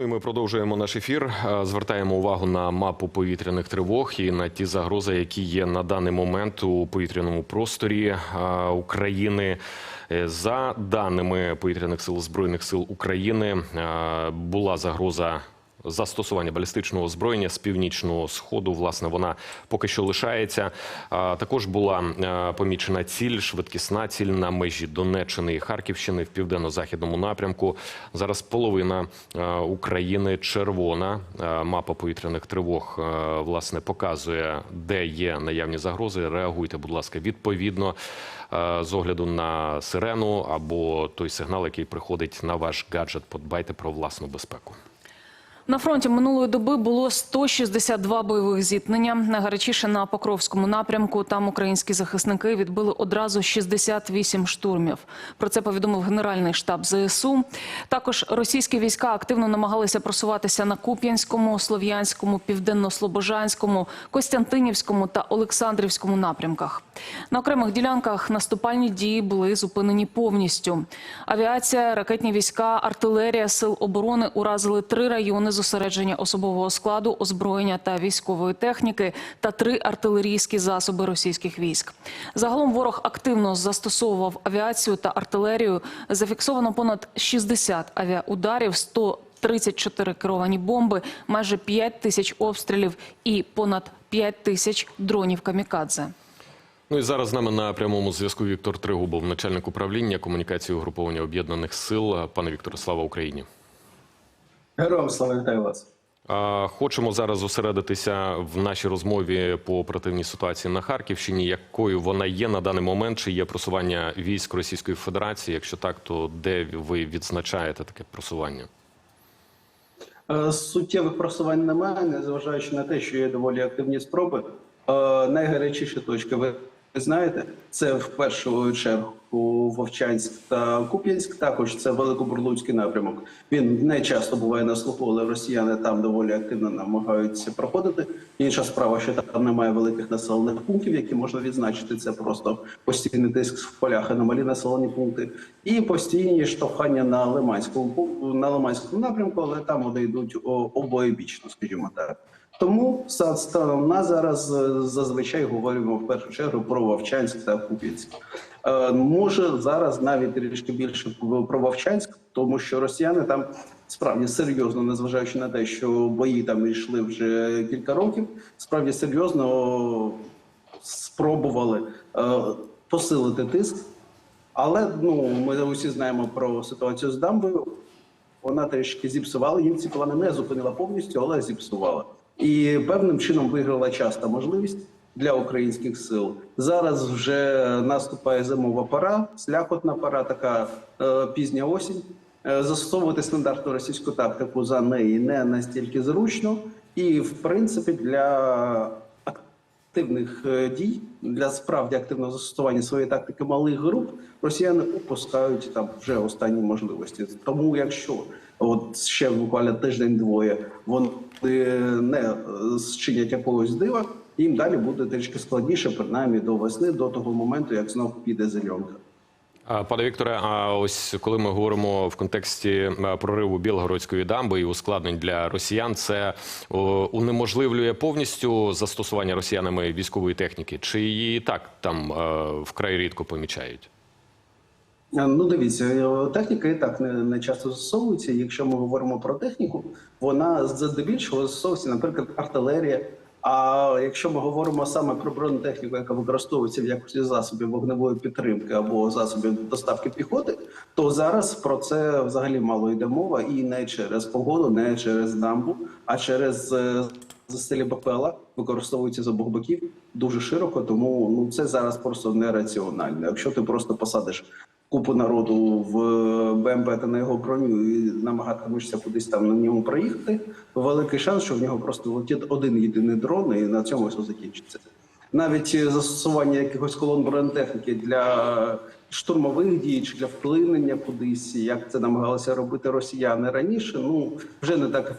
Ну ми продовжуємо наш ефір. Е, Звертаємо увагу на мапу повітряних тривог і на ті загрози, які є на даний момент у повітряному просторі е, України. Е, За даними повітряних сил збройних сил України, була загроза. Застосування балістичного озброєння з північного сходу, власне, вона поки що лишається. Також була е, помічена ціль, швидкісна ціль на межі Донеччини і Харківщини в південно-західному напрямку. Зараз половина е, України червона. Е, Мапа повітряних тривог власне показує, де є наявні загрози. Реагуйте, будь ласка, відповідно з огляду на сирену або той сигнал, який приходить на ваш гаджет. Подбайте про власну безпеку. На фронті минулої доби було 162 бойових зіткнення. Найгарячіше на Покровському напрямку. Там українські захисники відбили одразу 68 штурмів. Про це повідомив Генеральний штаб ЗСУ. Також російські війська активно намагалися просуватися на Куп'янському, Слов'янському, Південно-Слобожанському, Костянтинівському та Олександрівському напрямках. На окремих ділянках наступальні дії були зупинені повністю. Авіація, ракетні війська, артилерія сил оборони уразили три райони зосередження особового складу, озброєння та військової техніки та три артилерійські засоби російських військ. Загалом ворог активно застосовував авіацію та артилерію. Зафіксовано понад 60 авіаударів, 100 34 керовані бомби, майже 5 тисяч обстрілів і понад 5 тисяч дронів камікадзе. Ну і зараз з нами на прямому зв'язку Віктор Тригубов, начальник управління комунікації угруповання об'єднаних сил. Пане Вікторе, слава Україні. Героям слава вітаю вас. Хочемо зараз зосередитися в нашій розмові по оперативній ситуації на Харківщині. Якою вона є на даний момент? Чи є просування військ Російської Федерації? Якщо так, то де ви відзначаєте таке просування? Е, Суттєвих просувань немає, незважаючи на те, що є доволі активні спроби. Е, Найгарячіші точки, знаєте, це в першу чергу Вовчанськ та Куп'янськ. Також це Великобурлуцький напрямок. Він не часто буває на слуху, але росіяни там доволі активно намагаються проходити. Інша справа, що там немає великих населених пунктів, які можна відзначити. Це просто постійний тиск в полях і на малі населені пункти, і постійні штовхання на Лиманському на Лиманському напрямку, але там вони йдуть обоєбічно, скажімо так. Тому ста- станом зараз е, зазвичай говоримо в першу чергу про Вовчанськ та Куп'янськ. Е, Може зараз навіть трішки більше про Вовчанськ, тому що росіяни там справді серйозно, незважаючи на те, що бої там йшли вже кілька років, справді серйозно спробували е, посилити тиск. Але ну ми усі знаємо про ситуацію з дамбою. Вона трішки зіпсувала. Їм ці плани не зупинила повністю, але зіпсувала. І певним чином виграла час та можливість для українських сил. Зараз вже наступає зимова пора, слякотна пора, така е, пізня осінь. Е, застосовувати стандартну російську тактику за неї не настільки зручно, і в принципі для активних е, дій для справді активного застосування своєї тактики малих груп росіяни упускають там вже останні можливості. Тому, якщо от ще буквально тиждень-двоє вони не зчинять якогось дива, їм далі буде трішки складніше, принаймні до весни, до того моменту, як знов піде зеленка. Пане Вікторе, а ось коли ми говоримо в контексті е, прориву Білгородської дамби і ускладнень для росіян, це унеможливлює повністю застосування росіянами військової техніки, чи її так там е, вкрай рідко помічають? Е, Ну, дивіться, е, техніка і так не, не часто застосовується. Якщо ми говоримо про техніку, вона здебільшого застосовується, наприклад, артилерія. А якщо ми говоримо саме про бронетехніку, яка використовується в якості засобів вогневої підтримки або засобів доставки піхоти, то зараз про це взагалі мало йде мова, і не через погоду, не через дамбу, а через е, засилі БПЛА використовується з обох боків дуже широко. Тому ну це зараз просто нераціонально. Якщо ти просто посадиш купу народу в БМП та на його броню і намагатимешся кудись там на ньому проїхати, великий шанс, що в нього просто летить один єдиний дрон, і на цьому все закінчиться. Навіть е, застосування якихось колон бронетехніки для штурмових дій чи для вплинення кудись, як це намагалися робити росіяни раніше, ну вже не так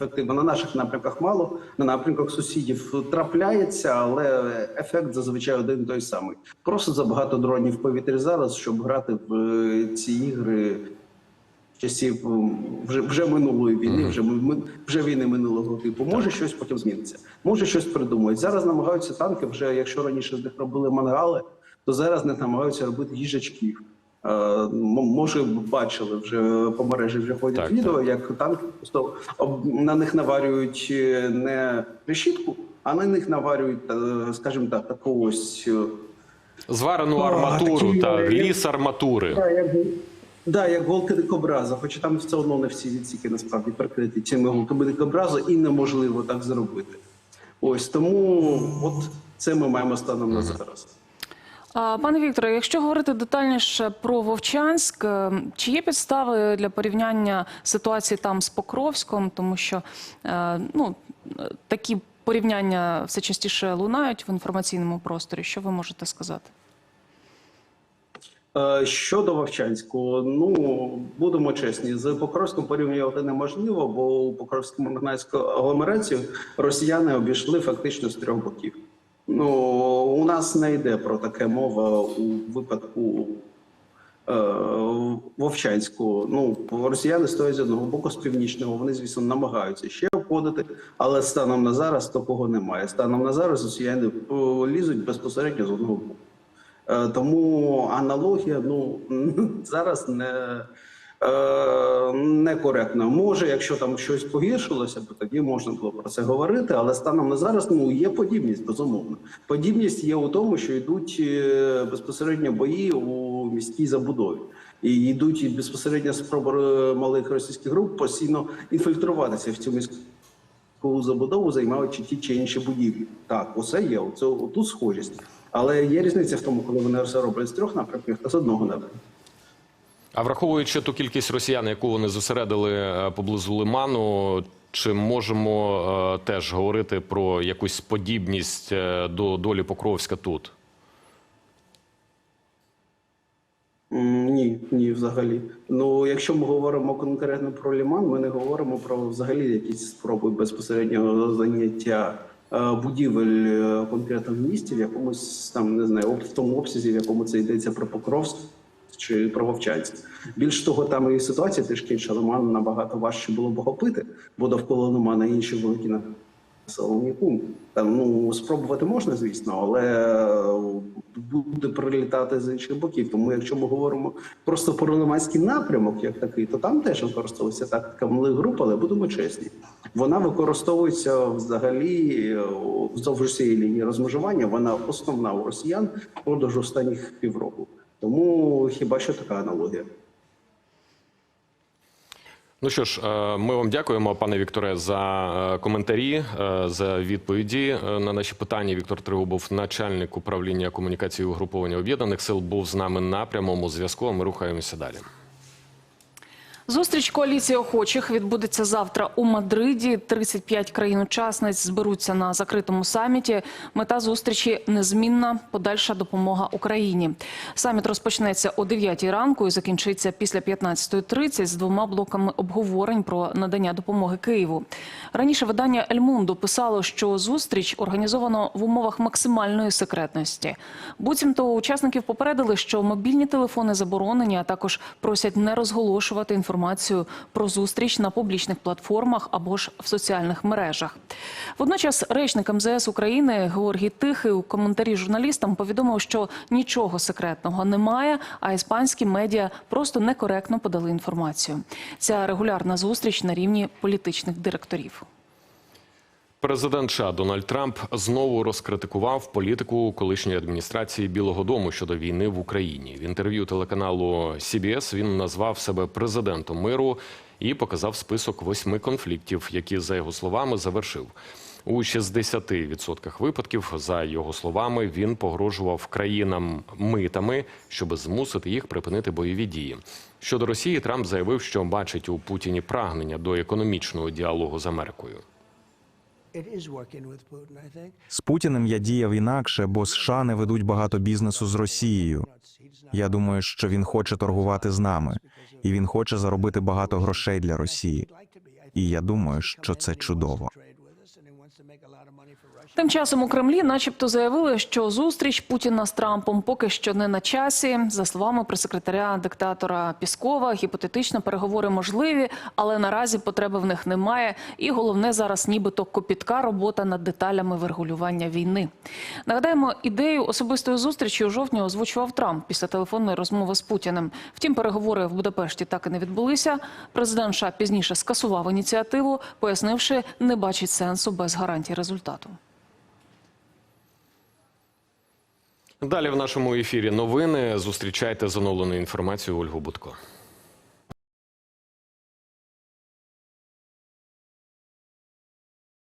ефективно. На наших напрямках мало, на напрямках сусідів трапляється, але ефект зазвичай один той самий. Просто забагато дронів в повітрі зараз, щоб грати в е, ці ігри часів вже, вже минулої війни, вже вже війни минулого типу. Може щось потім зміниться, може щось придумають. Зараз намагаються танки. Вже якщо раніше з них робили мангали, то зараз не намагаються робити їжачків. Е, Може, бачили вже по мережі вже ходять Так, відео, як танки просто на них наварюють е, не решітку, а на них наварюють, е, скажімо так, таку ось. Зварену арматуру такі, та ліс арматури. Да, як, да, як голки дикобраза, хоча там все одно не всі відсіки насправді прикриті цими голками дикобраза, і неможливо так зробити. Ось тому от це ми маємо станом на зараз. Пане Вікторе, якщо говорити детальніше про Вовчанськ, е, чи є підстави для порівняння ситуації там з Покровськом, тому що е, ну, такі порівняння все частіше лунають в інформаційному просторі. Що ви можете сказати? Е, Щодо Вовчанську, ну будемо чесні, з Покровськом порівнювати неможливо, бо у Покровську Марганецьку агломерацію росіяни обійшли фактично з трьох боків. Ну у нас не йде про таке мова у випадку е, Вовчанську. Ну росіяни стоять з одного боку, з північного. Вони, звісно, намагаються ще обходити, але станом на зараз такого немає. Станом на зараз росіяни е, лізуть безпосередньо з одного боку. Е, Тому аналогія ну зараз не, е, некоректна. Може, якщо там щось погіршилося, то тоді можна було про це говорити. Але станом на зараз ну є подібність, безумовно. Подібність є у тому, що йдуть е, безпосередньо бої у міській забудові. І йдуть безпосередньо спроби е, малих російських груп постійно інфільтруватися в цю міську забудову займаючи ті чи інші будівлі. Так, усе є. Оце тут схожість. Але є різниця в тому, коли вони все роблять з трьох напрямків та з одного напрямку. А враховуючи ту кількість росіян, яку вони зосередили е, поблизу Лиману, чи можемо е, теж говорити про якусь подібність е, до долі Покровська тут? Ні, ні, взагалі. Ну, якщо ми говоримо конкретно про Ліман, ми не говоримо про взагалі якісь спроби безпосереднього заняття будівель конкретно в місті, в якомусь там не знаю, в тому обсязі, в якому це йдеться про Покровськ чи про Більш того, там і ситуація трішки інша. Лиман набагато важче було б охопити, бо довкола Лимана інші великі населені пункти. Ну спробувати можна, звісно, але е, буде прилітати з інших боків. Тому, якщо ми говоримо просто про Лиманський напрямок, як такий, то там теж використовується тактика малих груп, але будемо чесні. Вона використовується взагалі е, вздовж усієї лінії розмежування. Вона основна у росіян впродовж останніх півроку. Тому хіба що така аналогія. Ну що ж, е, ми вам дякуємо, пане Вікторе, за е, коментарі, е, за відповіді на наші питання. Віктор Тригубов, начальник управління комунікації угруповання об'єднаних сил, був з нами на прямому зв'язку. Ми рухаємося далі. Зустріч коаліції охочих відбудеться завтра у Мадриді. 35 країн-учасниць зберуться на закритому саміті. Мета зустрічі незмінна подальша допомога Україні. Саміт розпочнеться о 9 ранку і закінчиться після 15.30 з двома блоками обговорень про надання допомоги Києву. Раніше видання «Ель Мундо» писало, що зустріч організовано в умовах максимальної секретності. Буцімто учасників попередили, що мобільні телефони заборонені, а також просять не розголошувати інформацію про зустріч на публічних платформах або ж в соціальних мережах. Водночас речник МЗС України Георгій Тихий у коментарі журналістам повідомив, що нічого секретного немає, а іспанські медіа просто некоректно подали інформацію. Ця регулярна зустріч на рівні політичних директорів. Президент США Дональд Трамп знову розкритикував політику колишньої адміністрації Білого Дому щодо війни в Україні. В інтерв'ю телеканалу CBS він назвав себе президентом миру і показав список восьми конфліктів, які за його словами завершив. У 60% випадків, за його словами, він погрожував країнам митами, щоб змусити їх припинити бойові дії. Щодо Росії, Трамп заявив, що бачить у Путіні прагнення до економічного діалогу з Америкою. З Путіним я діяв інакше, бо США не ведуть багато бізнесу з Росією. Я думаю, що він хоче торгувати з нами, і він хоче заробити багато грошей для Росії. І я думаю, що це чудово. Тим часом у Кремлі, начебто, заявили, що зустріч Путіна з Трампом поки що не на часі. За словами прес-секретаря диктатора Піскова, гіпотетично переговори можливі, але наразі потреби в них немає. І головне зараз, нібито копітка робота над деталями врегулювання війни. Нагадаємо, ідею особистої зустрічі у жовтні озвучував Трамп після телефонної розмови з Путіним. Втім, переговори в Будапешті так і не відбулися. Президент США пізніше скасував ініціативу, пояснивши, не бачить сенсу без гарантій результату. Далі в нашому ефірі новини. Зустрічайте з оновленою інформацією Ольгу Будко.